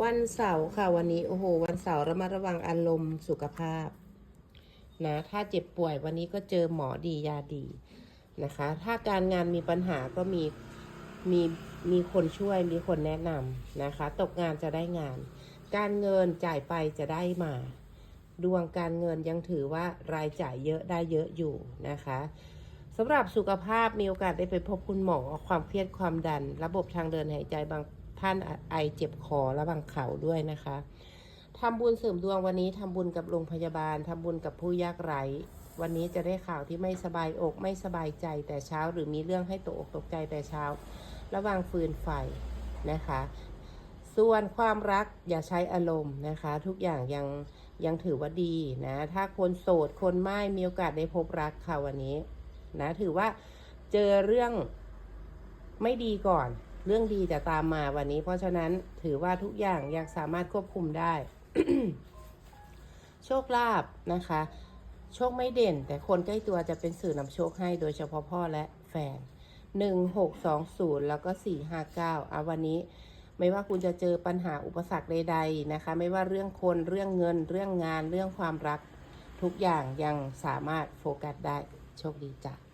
วันเสาร์ค่ะวันนี้โอ้โห วันเสาร์ระมัดระวังอารมณ์สุขภาพนะถ้าเจ็บป่วยวันนี้ก็เจอหมอดียาดีนะคะ ถ้าการงานมีปัญหาก็มีมีมีคนช่วยมีคนแนะนำนะคะ ตกงานจะได้งาน การเงินจ่ายไปจะได้มา ดวงการเงินยังถือว่ารายจ่ายเยอะได้เยอะอยู่นะคะสำหรับสุขภาพมีโอกาสได้ไปพบคุณหมอความเครียดความดัน ระบบทางเดินหายใจบาง ท่านไอเจ็บคอและบางเข่าด้วยนะคะทำบุญเสริมดวงวันนี้ทำบุญกับโรงพยาบาลทำบุญกับผู้ยากไร้วันนี้จะได้ข่าวที่ไม่สบายอกไม่สบายใจแต่เช้า หรือมีเรื่องให้ตกอกตกใจแต่เช้า ระวังฟืนไฟนะคะ ส่วนความรักอย่าใช้อารมณ์นะคะ ทุกอย่างยังยังถือว่าดีนะ ถ้าคนโสดคนไม่มีโอกาสได้พบรักค่ะวันนี้นะถือว่าเจอเรื่องไม่ดีก่อน เรื่องดีจะตามมาวันนี้ เพราะฉะนั้นถือว่าทุกอย่างยังสามารถควบคุมได้ โชคลาภนะคะ โชคไม่เด่น แต่คนใกล้ตัวจะเป็นสื่อนำโชคให้โดยเฉพาะพ่อและแฟนหนึ่งหกสองศูนย์แล้วก็สี่ห้าเก้าอะวันนี้ไม่ว่าคุณจะเจอปัญหาอุปสรรคใดๆนะคะ ไม่ว่าเรื่องคนเรื่องเงิน เรื่องงานเรื่องความรัก ทุกอย่างยังสามารถโฟกัสได้โชคดีจ้ะ